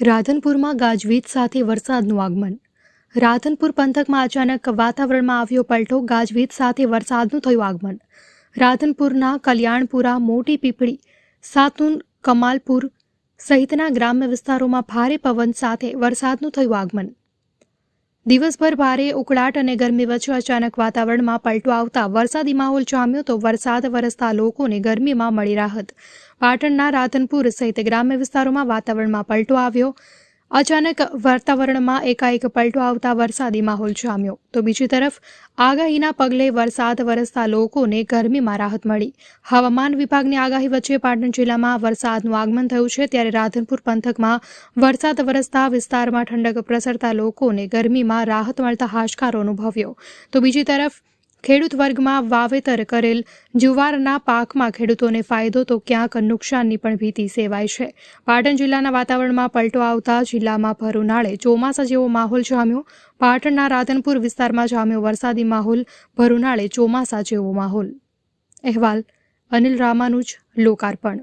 રાધનપુરમાં ગાજવીજ સાથે વરસાદનું આગમન. રાધનપુર પંથકમાં અચાનક વાતાવરણમાં આવ્યો પલટો, ગાજવીજ સાથે વરસાદનું થયું આગમન. રાધનપુરના કલ્યાણપુરા મોટી પીપળી, સાતુન, કમાલપુર સહિતના ગ્રામ્ય વિસ્તારોમાં ભારે પવન સાથે વરસાદનું થયું આગમન. દિવસભર ભારે ઉકળાટ અને ગરમી વચ્ચે અચાનક વાતાવરણમાં પલટો આવતા વરસાદી માહોલ જામ્યો તો વરસાદ વરસતા લોકોને ગરમીમાં મળી રાહત. પાટણના રાધનપુર સહિત ગ્રામ્ય વિસ્તારોમાં વાતાવરણમાં પલટો આવ્યો. અચાનક વાતાવરણમાં એકાએક પલટો આવતા વરસાદી માહોલ જામ્યો. તો બીજી તરફ, આગાહીના પગલે વરસાદ વરસતા લોકોને ગરમીમાં રાહત મળી. હવામાન વિભાગની આગાહી વચ્ચે પાટણ જિલ્લામાં વરસાદનું આગમન થયું છે. ત્યારે રાધનપુર પંથકમાં વરસાદ વરસતા વિસ્તારમાં ઠંડક પ્રસરતા લોકોને ગરમીમાં રાહત મળતા હાશકારો અનુભવ્યો. તો બીજી તરફ ખેડૂત વર્ગમાં વાવેતર કરેલ જુવારના પાકમાં ખેડૂતોને ફાયદો તો ક્યાંક નુકસાનની પણ ભીતિ સેવાય છે. પાટણ જિલ્લાના વાતાવરણમાં પલટો આવતા જિલ્લામાં ભર ઉનાળે ચોમાસા જેવો માહોલ જામ્યો. પાટણના રાધનપુર વિસ્તારમાં જામ્યો વરસાદી માહોલ, ભર ઉનાળે ચોમાસા જેવો માહોલ. અહેવાલ અનિલ રામાનુજ, લોકાર્પણ.